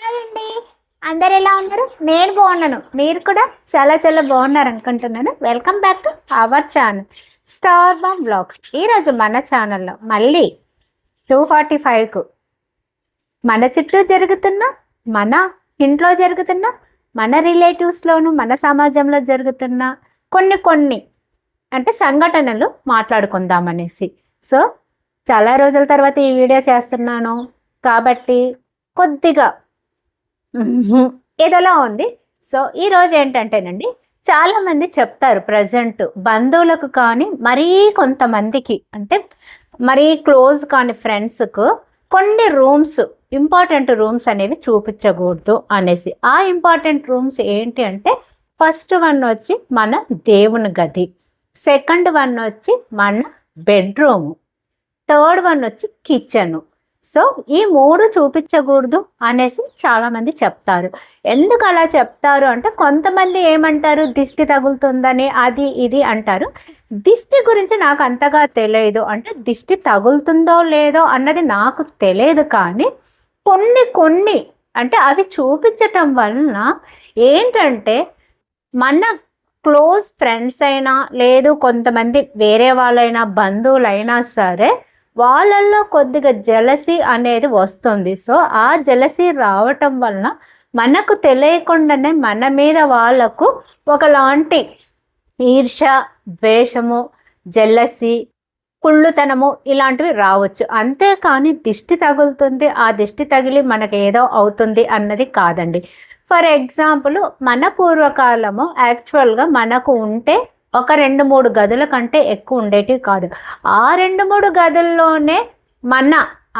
అండి. అందరు ఎలా ఉన్నారు? నేను బాగున్నాను. మీరు కూడా చాలా చాలా బాగున్నారు అనుకుంటున్నాను. Welcome back to our channel star bam blogs ఈరోజు మన ఛానల్లో మళ్ళీ టూ ఫార్టీ ఫైవ్కు మన చుట్టూ జరుగుతున్న మన ఇంట్లో జరుగుతున్న మన రిలేటివ్స్లోను మన సమాజంలో జరుగుతున్న కొన్ని కొన్ని అంటే సంఘటనలు మాట్లాడుకుందామనేసి. సో చాలా రోజుల తర్వాత ఈ వీడియో చేస్తున్నాను. కాబట్టి కొద్దిగా ఏదోలా ఉంది. సో ఈరోజు ఏంటంటేనండి చాలామంది చెప్తారు ప్రజెంట్ బంధువులకు కానీ మరీ కొంతమందికి అంటే మరీ క్లోజ్ కాని ఫ్రెండ్స్కు కొన్ని రూమ్స్ ఇంపార్టెంట్ రూమ్స్ అనేవి చూపించకూడదు అనేసి. ఆ ఇంపార్టెంట్ రూమ్స్ ఏంటి అంటే ఫస్ట్ వన్ వచ్చి మన దేవుని గది సెకండ్ వన్ వచ్చి మన బెడ్రూము థర్డ్ వన్ వచ్చి కిచెను. సో ఈ మూడు చూపించకూడదు అనేసి చాలామంది చెప్తారు. ఎందుకు అలా చెప్తారు అంటే కొంతమంది ఏమంటారు దిష్టి తగులుతుందని అది ఇది అంటారు. దిష్టి గురించి నాకు అంతగా తెలియదు. అంటే దిష్టి తగులుతుందో లేదో అన్నది నాకు తెలియదు కానీ కొన్ని కొన్ని అంటే అవి చూపించటం వలన ఏంటంటే మన క్లోజ్ ఫ్రెండ్స్ అయినా లేదు కొంతమంది వేరే వాళ్ళైనా బంధువులైనా సరే వాళ్ళల్లో కొద్దిగా జలసి అనేది వస్తుంది. సో ఆ జలసి రావటం వలన మనకు తెలియకుండానే మన మీద వాళ్ళకు ఒకలాంటి ఈర్ష ద్వేషము జలసి కుళ్ళుతనము ఇలాంటివి రావచ్చు. అంతేకాని దిష్టి తగులుతుంది. ఆ దిష్టి తగిలి మనకు ఏదో అవుతుంది అన్నది కాదండి. ఫర్ ఎగ్జాంపుల్ మన పూర్వకాలము యాక్చువల్గా మనకు ఉంటే ఒక రెండు మూడు గదుల కంటే ఎక్కువ ఉండేటివి కాదు. ఆ రెండు మూడు గదుల్లోనే మన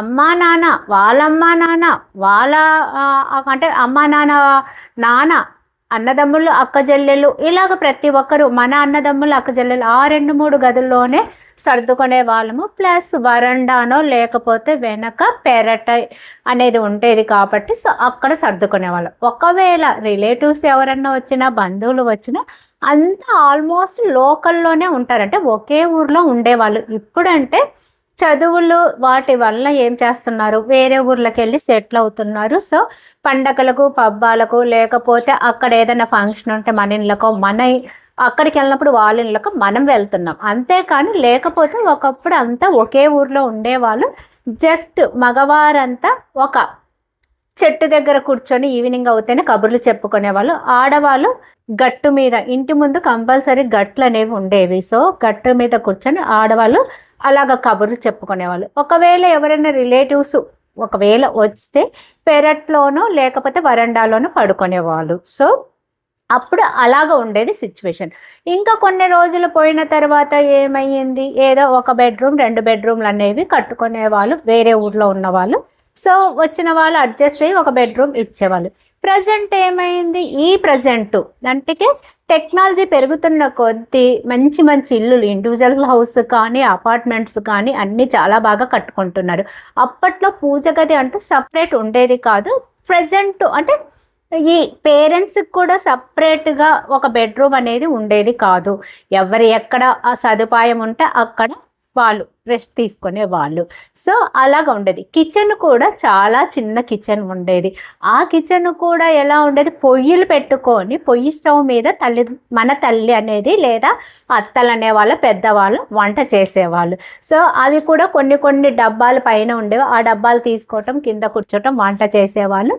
అమ్మా నాన్న వాళ్ళమ్మ నాన్న వాళ్ళ అంటే అమ్మా నాన్న నాన్న అన్నదమ్ములు అక్క చెల్లెలు ఇలాగ ప్రతి ఒక్కరు మన అన్నదమ్ములు అక్క చెల్లెలు ఆ రెండు మూడు గదుల్లోనే సర్దుకునే వాళ్ళము. ప్లస్ వరండానో లేకపోతే వెనక పెరట అనేది ఉండేది కాబట్టి సో అక్కడ సర్దుకునే వాళ్ళం ఒకవేళ రిలేటివ్స్ ఎవరన్నా వచ్చినా బంధువులు వచ్చినా అంతా ఆల్మోస్ట్ లోకల్లోనే ఉంటారంటే ఒకే ఊర్లో ఉండేవాళ్ళు. ఇప్పుడంటే చదువులు వాటి వల్ల ఏం చేస్తున్నారు? వేరే ఊర్లకు వెళ్ళి సెటిల్ అవుతున్నారు. సో పండగలకు పబ్బాలకు లేకపోతే అక్కడ ఏదైనా ఫంక్షన్ ఉంటే మన ఇళ్ళకో మన అక్కడికి వెళ్ళినప్పుడు వాళ్ళ ఇళ్ళకు మనం వెళ్తున్నాం. అంతేకాని లేకపోతే ఒకప్పుడు అంతా ఒకే ఊర్లో ఉండేవాళ్ళు. జస్ట్ మగవారంతా ఒక చెట్టు దగ్గర కూర్చొని ఈవినింగ్ అవుతేనే కబుర్లు చెప్పుకునేవాళ్ళు. ఆడవాళ్ళు గట్టు మీద ఇంటి ముందు కంపల్సరీ గట్లు అనేవి ఉండేవి. సో గట్టు మీద కూర్చొని ఆడవాళ్ళు అలాగ కబుర్లు చెప్పుకునేవాళ్ళు. ఒకవేళ ఎవరైనా రిలేటివ్స్ ఒకవేళ వస్తే పెరట్లోనో లేకపోతే వరండాలోనో పడుకునేవాళ్ళు. సో అప్పుడు అలాగ ఉండేది సిచ్యువేషన్ ఇంకా కొన్ని రోజులు పోయిన తర్వాత ఏమయ్యింది ఏదో ఒక బెడ్రూమ్ రెండు బెడ్రూమ్లు అనేవి కట్టుకునే వాళ్ళు వేరే ఊర్లో ఉన్నవాళ్ళు. సో వచ్చిన వాళ్ళు అడ్జస్ట్ అయ్యి ఒక బెడ్రూమ్ ఇచ్చేవాళ్ళు. ప్రజెంట్ ఏమైంది? ఈ ప్రజెంట్ అంటే టెక్నాలజీ పెరుగుతున్న కొద్దీ మంచి మంచి ఇల్లులు ఇండివిజువల్ హౌస్ కానీ అపార్ట్మెంట్స్ కానీ అన్నీ చాలా బాగా కట్టుకుంటున్నారు. అప్పట్లో పూజ గది అంటూ సపరేట్ ఉండేది కాదు. ప్రజెంట్ అంటే ఈ పేరెంట్స్కి కూడా సపరేట్గా ఒక బెడ్రూమ్ అనేది ఉండేది కాదు. ఎవరు ఎక్కడ ఆ సదుపాయం ఉంటే అక్కడ వాళ్ళు రెస్ట్ తీసుకునే వాళ్ళు సో అలాగ ఉండేది. కిచెన్ కూడా చాలా చిన్న కిచెన్ ఉండేది. ఆ కిచెన్ కూడా ఎలా ఉండేది? పొయ్యిలు పెట్టుకొని పొయ్యి స్టవ్ మీద తల్లి మన తల్లి అనేది లేదా అత్తలు అనేవాళ్ళు పెద్దవాళ్ళు వంట చేసేవాళ్ళు. సో అవి కూడా కొన్ని కొన్ని డబ్బాలు పైన ఉండేవి. ఆ డబ్బాలు తీసుకోవటం కింద కూర్చోవటం వంట చేసేవాళ్ళు.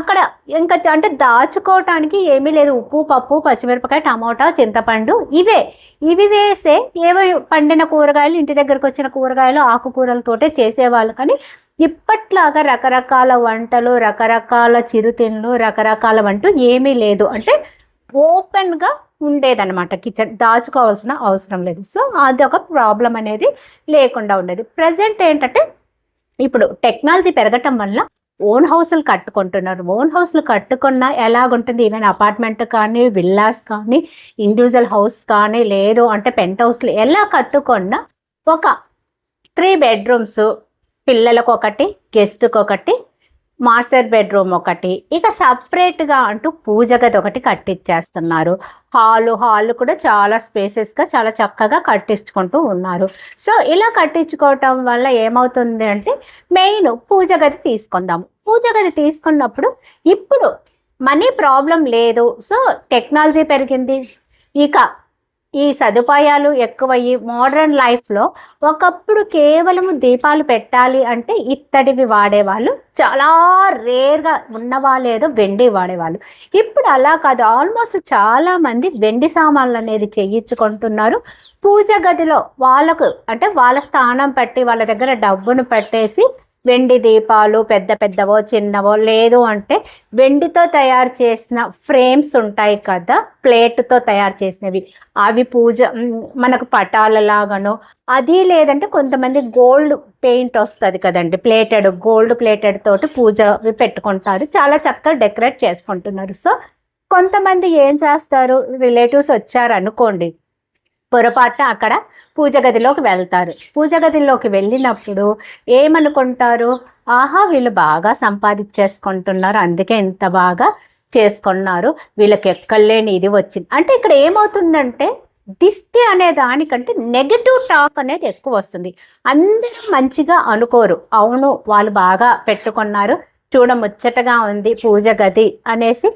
అక్కడ ఇంకా అంటే దాచుకోవటానికి ఏమీ లేదు. ఉప్పు పప్పు పచ్చిమిరపకాయ టమోటా చింతపండు ఇవే. ఇవి వేసే ఏవో పండిన కూరగాయలు ఇంటి దగ్గరకు వచ్చిన కూరగాయలు ఆకుకూరలతోటే చేసేవాళ్ళు. కానీ ఇప్పట్లాగా రకరకాల వంటలు రకరకాల చిరుతిండ్లు రకరకాల వంటలు ఏమీ లేదు. అంటే ఓపెన్గా ఉండేదన్నమాట కిచెన్. దాచుకోవాల్సిన అవసరం లేదు. సో అది ఒక ప్రాబ్లం అనేది లేకుండా ఉండేది. ప్రజెంట్ ఏంటంటే ఇప్పుడు టెక్నాలజీ పెరగటం వల్ల ఓన్ హౌస్లు కట్టుకుంటున్నారు. ఓన్ హౌస్లు కట్టుకున్న ఎలాగుంటుంది? ఈవెన్ అపార్ట్మెంట్ కానీ విల్లాస్ కానీ ఇండివిజువల్ హౌస్ కానీ లేదు అంటే పెంట్ హౌస్లు ఎలా కట్టుకున్నా ఒక త్రీ బెడ్రూమ్స్ పిల్లలకు ఒకటి గెస్ట్కి ఒకటి మాస్టర్ బెడ్రూమ్ ఒకటి. ఇక సపరేట్గా అంటూ పూజ గది ఒకటి కట్టించేస్తున్నారు హాలు హాల్ కూడా చాలా స్పేసెస్గా చాలా చక్కగా కట్టించుకుంటూ ఉన్నారు. సో ఇలా కట్టించుకోవటం వల్ల ఏమవుతుంది అంటే మెయిన్ పూజ గది తీసుకుందాము పూజ గది తీసుకున్నప్పుడు ఇప్పుడు మనీ ప్రాబ్లం లేదు. సో టెక్నాలజీ పెరిగింది. ఇక ఈ సదుపాయాలు ఎక్కువయ్యి మోడర్న్ లైఫ్లో ఒకప్పుడు కేవలం దీపాలు పెట్టాలి అంటే ఇత్తడివి వాడేవాళ్ళు చాలా రేర్గా ఉన్నవాళ్ళు ఏదో వెండి వాడేవాళ్ళు. ఇప్పుడు అలా కాదు ఆల్మోస్ట్ చాలామంది వెండి సామాన్లు అనేది చేయించుకుంటున్నారు. పూజ గదిలో వాళ్ళకు అంటే వాళ్ళ స్థానం పెట్టి వాళ్ళ దగ్గర డబ్బును పెట్టేసి వెండి దీపాలు పెద్ద పెద్దవో చిన్నవో లేదు అంటే వెండితో తయారు చేసిన ఫ్రేమ్స్ ఉంటాయి కదా ప్లేట్తో తయారు చేసినవి. అవి పూజ మనకు పటాలలాగానో అది లేదంటే కొంతమంది గోల్డ్ పెయింట్ వస్తుంది కదండి ప్లేటెడ్ గోల్డ్ ప్లేటెడ్ తోటి పూజ అవి పెట్టుకుంటారు. చాలా చక్కగా డెకరేట్ చేసుకుంటున్నారు. సో కొంతమంది ఏం చేస్తారు రిలేటివ్స్ వచ్చారనుకోండి పొరపాటున అక్కడ పూజ గదిలోకి వెళ్తారు. పూజ గదిలోకి వెళ్ళినప్పుడు ఏమనుకుంటారు? ఆహా వీళ్ళు బాగా సంపాదించేసుకుంటున్నారు. అందుకే ఇంత బాగా చేసుకున్నారు. వీళ్ళకి ఎక్కడలేని ఇది వచ్చింది. అంటే ఇక్కడ ఏమవుతుందంటే దిష్టి అనే దానికంటే నెగటివ్ టాక్ అనేది ఎక్కువ వస్తుంది. అందరూ మంచిగా అనుకోరు. అవును వాళ్ళు బాగా పెట్టుకున్నారు. చూడ ముచ్చటగా ఉంది పూజ గది అనేసి.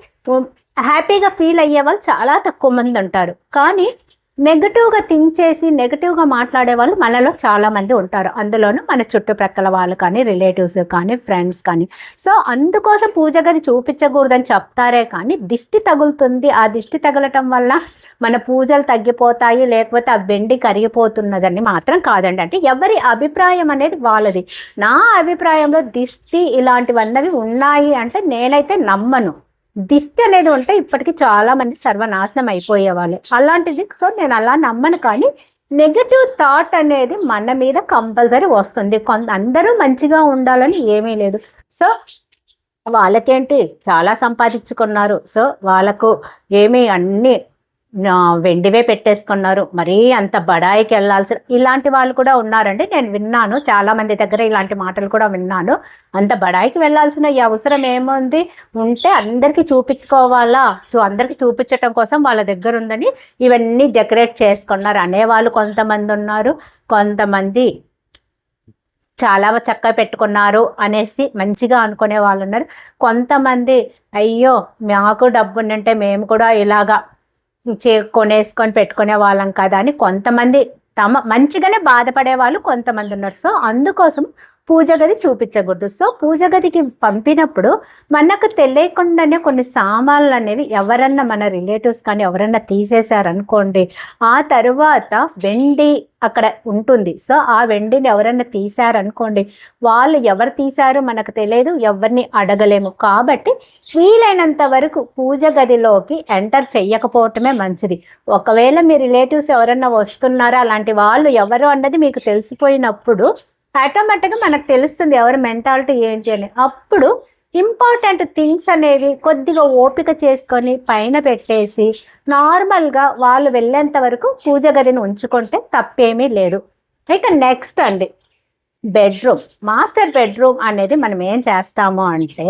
హ్యాపీగా ఫీల్ అయ్యే వాళ్ళు చాలా తక్కువ మంది ఉంటారు. కానీ నెగటివ్గా థింక్ చేసి నెగటివ్గా మాట్లాడే వాళ్ళు మనలో చాలామంది ఉంటారు. అందులోనూ మన చుట్టుప్రక్కల వాళ్ళు కానీ రిలేటివ్స్ కానీ ఫ్రెండ్స్ కానీ. సో అందుకోసం పూజ గది చూపించకూడదని చెప్తారే కానీ దిష్టి తగులుతుంది. ఆ దిష్టి తగలటం వల్ల మన పూజలు తగ్గిపోతాయి లేకపోతే ఆ వెండి కరిగిపోతున్నదని మాత్రం కాదండి. అంటే ఎవరి అభిప్రాయం అనేది వాళ్ళది. నా అభిప్రాయంలో దిష్టి ఇలాంటివన్నవి ఉన్నాయి అంటే నేనైతే నమ్మను. దిష్టి అనేది ఉంటే ఇప్పటికి చాలా మంది సర్వనాశనం అయిపోయేవాళ్ళు. అలాంటిది సో నేను అలా నమ్మను కానీ నెగటివ్ థాట్ అనేది మన మీద కంపల్సరీ వస్తుంది. కొంత అందరూ మంచిగా ఉండాలని ఏమీ లేదు. సో వాళ్ళకేంటి? చాలా సంపాదించుకున్నారు. సో వాళ్ళకు ఏమీ అన్ని వెండివే పెట్టేసుకున్నారు. మరీ అంత బడాయికి వెళ్ళాల్సిన ఇలాంటి వాళ్ళు కూడా ఉన్నారండి. నేను విన్నాను. చాలా మంది దగ్గర ఇలాంటి మాటలు కూడా విన్నాను. అంత బడాయికి వెళ్ళాల్సిన ఈ అవసరం ఏముంది? ఉంటే అందరికీ చూపించుకోవాలా? చూ అందరికీ చూపించటం కోసం వాళ్ళ దగ్గర ఉందని ఇవన్నీ డెకరేట్ చేసుకున్నారు. అనేవాళ్ళు కొంతమంది ఉన్నారు. కొంతమంది చాలా చక్కగా పెట్టుకున్నారు అనేసి మంచిగా అనుకునే వాళ్ళు ఉన్నారు. కొంతమంది అయ్యో మాకు డబ్బు ఉందంటే మేము కూడా ఇలాగా చే కొనేసుకొని పెట్టుకునే వాళ్ళం కదా అని కొంతమంది తమ మంచిగానే బాధపడే వాళ్ళు కొంతమంది ఉన్నారు. సో అందుకోసం పూజ గది చూపించకూడదు. సో పూజ గదికి పంపినప్పుడు మనకు తెలియకుండానే కొన్ని సామాన్లు అనేవి ఎవరన్నా మన రిలేటివ్స్ కానీ ఎవరన్నా తీసేశారనుకోండి ఆ తరువాత వెండి అక్కడ ఉంటుంది. సో ఆ వెండిని ఎవరన్నా తీశారనుకోండి వాళ్ళు ఎవరు తీశారు మనకు తెలియదు ఎవరిని అడగలేము. కాబట్టి వీలైనంత వరకు పూజ గదిలోకి ఎంటర్ చెయ్యకపోవటమే మంచిది. ఒకవేళ మీ రిలేటివ్స్ ఎవరన్నా వస్తున్నారా అలాంటి వాళ్ళు ఎవరు అన్నది మీకు తెలిసిపోయినప్పుడు ఆటోమేటిక్గా మనకు తెలుస్తుంది ఎవరి మెంటాలిటీ ఏంటి అని. అప్పుడు ఇంపార్టెంట్ థింగ్స్ అనేవి కొద్దిగా ఓపిక చేసుకొని పైన పెట్టేసి నార్మల్గా వాళ్ళు వెళ్ళేంత వరకు పూజ గదిని ఉంచుకుంటే తప్పేమీ లేదు. ఇక నెక్స్ట్ అండి. బెడ్రూమ్ మాస్టర్ బెడ్రూమ్ అనేది మనం ఏం చేస్తాము అంటే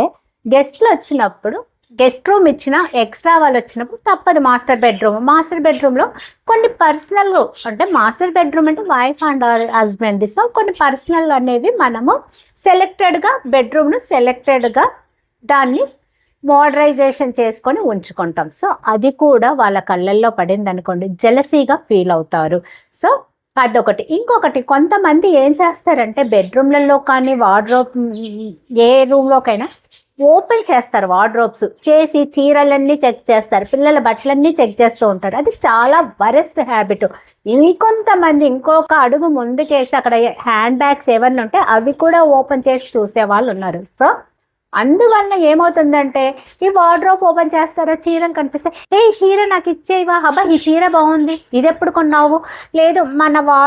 గెస్ట్లు వచ్చినప్పుడు గెస్ట్ రూమ్ ఇచ్చిన ఎక్స్ట్రా వాళ్ళు వచ్చినప్పుడు తప్పదు మాస్టర్ బెడ్రూమ్. మాస్టర్ బెడ్రూమ్లో కొన్ని పర్సనల్ అంటే మాస్టర్ బెడ్రూమ్ అంటే వైఫ్ అండ్ హస్బెండ్. సో కొన్ని పర్సనల్ అనేవి మనము సెలెక్టెడ్గా బెడ్రూమ్ను సెలెక్టెడ్గా దాన్ని మోడరైజేషన్ చేసుకొని ఉంచుకుంటాం. సో అది కూడా వాళ్ళ కళ్ళల్లో పడింది అనుకోండి జలసీగా ఫీల్ అవుతారు. సో అదొకటి. ఇంకొకటి కొంతమంది ఏం చేస్తారంటే బెడ్రూమ్లలో కానీ వార్డ్రోబ్ ఏ రూమ్లోకైనా ఓపెన్ చేస్తారు వార్డ్రోబ్స్. చేసి చీరలన్నీ చెక్ చేస్తారు పిల్లల బట్టలన్నీ చెక్ చేస్తూ ఉంటారు. అది చాలా వరెస్ట్ హ్యాబిట్. ఇంకొంతమంది ఇంకొక అడుగు ముందుకేసి అక్కడ హ్యాండ్ బ్యాగ్స్ ఏమన్నా ఉంటే అవి కూడా ఓపెన్ చేసి చూసే వాళ్ళు ఉన్నారు. సో అందువల్ల ఏమవుతుందంటే ఈ వార్డ్రోబ్ ఓపెన్ చేస్తారో? చీరను కనిపిస్తే ఏ చీర నాకు ఇచ్చేవా అబ్బా ఈ చీర బాగుంది. ఇది ఎప్పుడు కొన్నావు? లేదు మన వా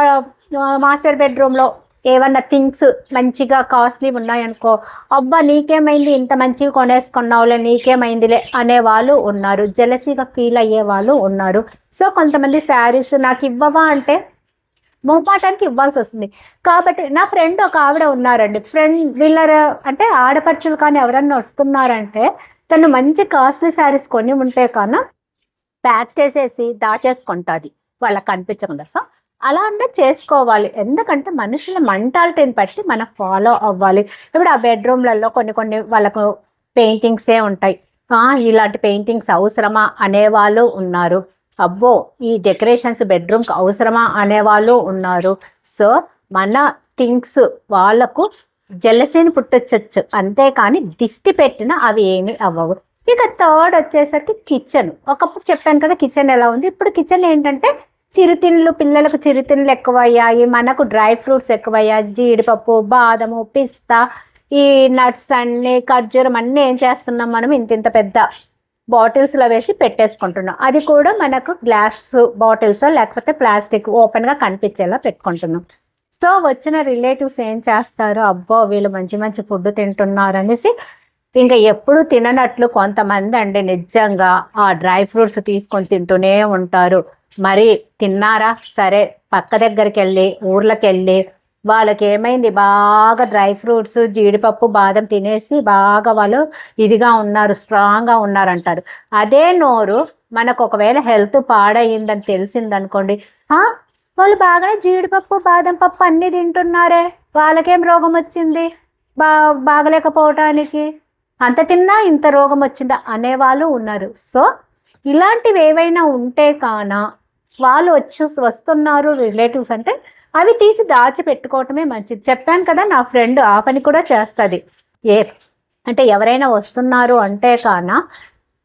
మాస్టర్ బెడ్రూమ్లో ఏమన్నా థింగ్స్ మంచిగా కాస్ట్లీ ఉన్నాయనుకో అబ్బా నీకేమైంది? ఇంత మంచిగా కొనేసుకున్నావులే నీకేమైందిలే అనే వాళ్ళు ఉన్నారు. జెలసీగా ఫీల్ అయ్యే వాళ్ళు ఉన్నారు. సో కొంతమంది శారీస్ నాకు ఇవ్వవా అంటే మొహమాటానికి ఇవ్వాల్సి వస్తుంది. కాబట్టి నా ఫ్రెండ్ ఒక ఆవిడ ఉన్నారండి. ఫ్రెండ్ వీళ్ళ అంటే ఆడపడుచులు కానీ ఎవరన్నా వస్తున్నారంటే తను మంచి కాస్ట్లీ శారీస్ కొని ఉంటే కన్నా ప్యాక్ చేసేసి దాచేసుకుంటుంది. వాళ్ళకి కనిపించకుండా సో అలా అంటే చేసుకోవాలి. ఎందుకంటే మనుషుల మెంటాలిటీని బట్టి మనం ఫాలో అవ్వాలి. ఇప్పుడు ఆ బెడ్రూమ్లలో కొన్ని కొన్ని వాళ్ళకు పెయింటింగ్సే ఉంటాయి. ఇలాంటి పెయింటింగ్స్ అవసరమా అనేవాళ్ళు ఉన్నారు. అబ్బో ఈ డెకరేషన్స్ బెడ్రూమ్కి అవసరమా అనేవాళ్ళు ఉన్నారు. సో మన థింగ్స్ వాళ్ళకు జలసీని పుట్టొచ్చు. అంతేకాని దిష్టి పెట్టిన అవి ఏమి అవ్వవు. ఇక థర్డ్ వచ్చేసరికి కిచెన్. ఒకప్పుడు చెప్పాను కదా కిచెన్ ఎలా ఉంది? ఇప్పుడు కిచెన్ ఏంటంటే చిరుతిండ్లు పిల్లలకు చిరుతిండ్లు ఎక్కువయ్యాయి. మనకు డ్రై ఫ్రూట్స్ ఎక్కువయ్యాయి. జీడిపప్పు బాదము పిస్తా ఈ నట్స్ అన్ని ఖర్జూరం అన్నీ ఏం చేస్తున్నాం మనం? ఇంత ఇంత పెద్ద బాటిల్స్లో వేసి పెట్టేసుకుంటున్నాం. అది కూడా మనకు గ్లాస్ బాటిల్స్ లేకపోతే ప్లాస్టిక్ ఓపెన్గా కనిపించేలా పెట్టుకుంటున్నాం. సో వచ్చిన రిలేటివ్స్ ఏం చేస్తారు? అబ్బో వీళ్ళు మంచి మంచి ఫుడ్ తింటున్నారు అనేసి ఇంకా ఎప్పుడు తిననట్లు కొంతమంది అండి నిజంగా ఆ డ్రై ఫ్రూట్స్ తీసుకొని తింటూనే ఉంటారు. మరి తిన్నారా? సరే పక్క దగ్గరికి వెళ్ళి ఊర్లోకి వెళ్ళి వాళ్ళకి ఏమైంది బాగా డ్రై ఫ్రూట్స్ జీడిపప్పు బాదం తినేసి బాగా వాళ్ళు ఇదిగా ఉన్నారు స్ట్రాంగ్గా ఉన్నారు అంటారు అదే నోరు మనకు ఒకవేళ హెల్త్ పాడయిందని తెలిసిందనుకోండి వాళ్ళు బాగానే జీడిపప్పు బాదం పప్పు అన్నీ తింటున్నారే వాళ్ళకేం రోగం వచ్చింది బా బాగలేకపోవటానికి? అంత తిన్నా ఇంత రోగం వచ్చిందా అనేవాళ్ళు ఉన్నారు. సో ఇలాంటివి ఏవైనా ఉంటే కాన వాళ్ళు వచ్చి వస్తున్నారు రిలేటివ్స్ అంటే అవి తీసి దాచి పెట్టుకోవటమే మంచిది. చెప్పాను కదా నా ఫ్రెండ్ ఆ పని కూడా చేస్తుంది. ఏ అంటే ఎవరైనా వస్తున్నారు అంటే కాన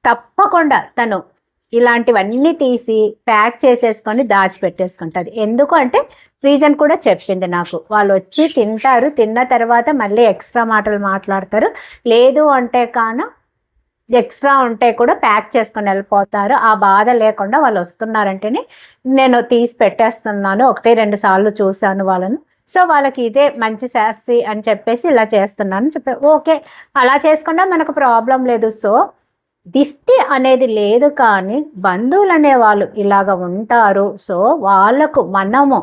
తప్పకుండా తను ఇలాంటివన్నీ తీసి ప్యాక్ చేసేసుకొని దాచిపెట్టేసుకుంటుంది. ఎందుకు అంటే రీజన్ కూడా చెప్పింది నాకు. వాళ్ళు వచ్చి తింటారు తిన్న తర్వాత మళ్ళీ ఎక్స్ట్రా మాటలు మాట్లాడతారు. లేదు అంటే కాన ఎక్స్ట్రా ఉంటే కూడా ప్యాక్ చేసుకొని వెళ్ళిపోతారు. ఆ బాధ లేకుండా వాళ్ళు వస్తున్నారంటేనే నేను తీసి పెట్టేస్తున్నాను. ఒకటి రెండు సార్లు చూశాను వాళ్ళను. సో వాళ్ళకి ఇదే మంచి శాస్తి అని చెప్పేసి ఇలా చేస్తున్నాను. చెప్పి ఓకే అలా చేసుకున్నా మనకు ప్రాబ్లం లేదు. సో దిష్టి అనేది లేదు కానీ బంధువులు అనేవాళ్ళు ఇలాగ ఉంటారు. సో వాళ్ళకు మనము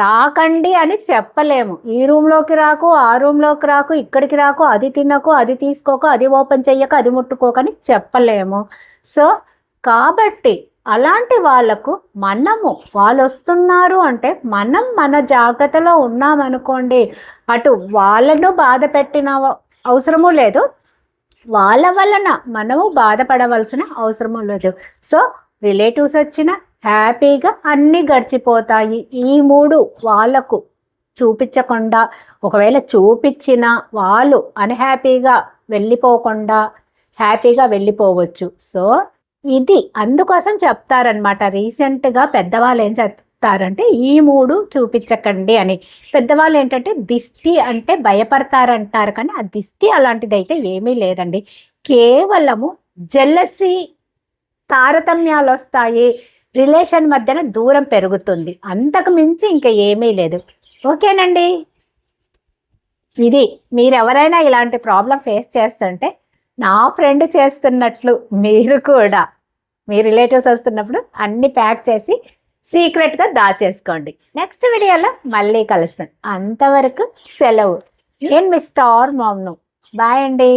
రాకండి అని చెప్పలేము. ఈ రూమ్లోకి రాకు ఆ రూమ్లోకి రాకు ఇక్కడికి రాకు అది తినకు అది తీసుకోకు అది ఓపెన్ చెయ్యక అది ముట్టుకోకని చెప్పలేము. సో కాబట్టి అలాంటి వాళ్ళకు మనము వాళ్ళు వస్తున్నారు అంటే మనం మన జాగ్రత్తలో ఉన్నామనుకోండి అటు వాళ్ళను బాధ పెట్టిన అవసరము లేదు. వాళ్ళ వలన మనము బాధపడవలసిన అవసరము లేదు. సో రిలేటివ్స్ వచ్చిన హ్యాపీగా అన్నీ గడిచిపోతాయి. ఈ మూడు వాళ్ళకు చూపించకుండా ఒకవేళ చూపించిన వాళ్ళు అన్హ్యాపీగా వెళ్ళిపోకుండా హ్యాపీగా వెళ్ళిపోవచ్చు. సో ఇది అందుకోసం చెప్తారనమాట రీసెంట్గా పెద్దవాళ్ళు ఏం చెప్తారంటే ఈ మూడు చూపించకండి అని. పెద్దవాళ్ళు ఏంటంటే దిష్టి అంటే భయపడతారంటారు కానీ ఆ దిష్టి అలాంటిది అయితే ఏమీ లేదండి. కేవలము జెల్లసి తారతమ్యాలు వస్తాయి రిలేషన్ మధ్యన దూరం పెరుగుతుంది. అంతకు మించి ఇంకా ఏమీ లేదు. ఓకేనండి? ఇది మీరెవరైనా ఇలాంటి ప్రాబ్లం ఫేస్ చేస్తుంటే నా ఫ్రెండ్ చేస్తున్నట్లు మీరు కూడా మీ రిలేటివ్స్ వస్తున్నప్పుడు అన్ని ప్యాక్ చేసి సీక్రెట్గా దాచేసుకోండి. నెక్స్ట్ వీడియోలో మళ్ళీ కలుస్తాను అంతవరకు సెలవు. నేను మీ స్టార్ మామ్ను బాయ్ అండి.